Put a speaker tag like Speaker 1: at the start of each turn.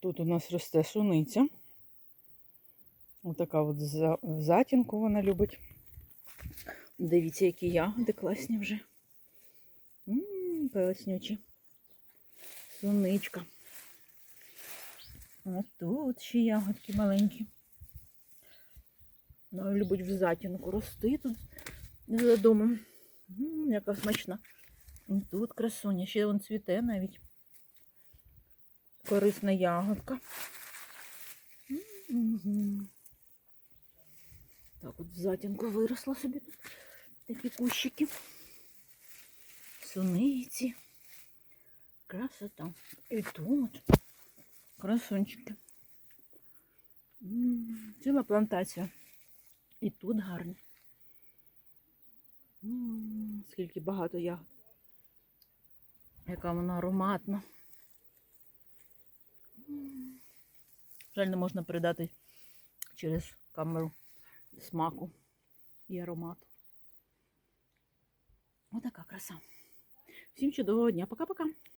Speaker 1: Тут у нас росте суниця. Отака от за- затінку вона любить. Дивіться, які ягоди класні вже. Ммм, пелеснючі. Суничка. А тут ще ягодки маленькі. Ну, любить в затінку рости тут за домом. М, яка смачна. І Тут красуня, ще вон цвіте навіть. Корисна ягодка. Так от в затінку виросла собі тут такі кущики. Суниці. Красота. І тут красунчики. Ціла плантація. І тут гарно. Скільки багато ягод. Яка вона ароматна. Жаль, не можна передати через камеру смаку і аромату. Отака краса. Всім чудового дня. Пока-пока.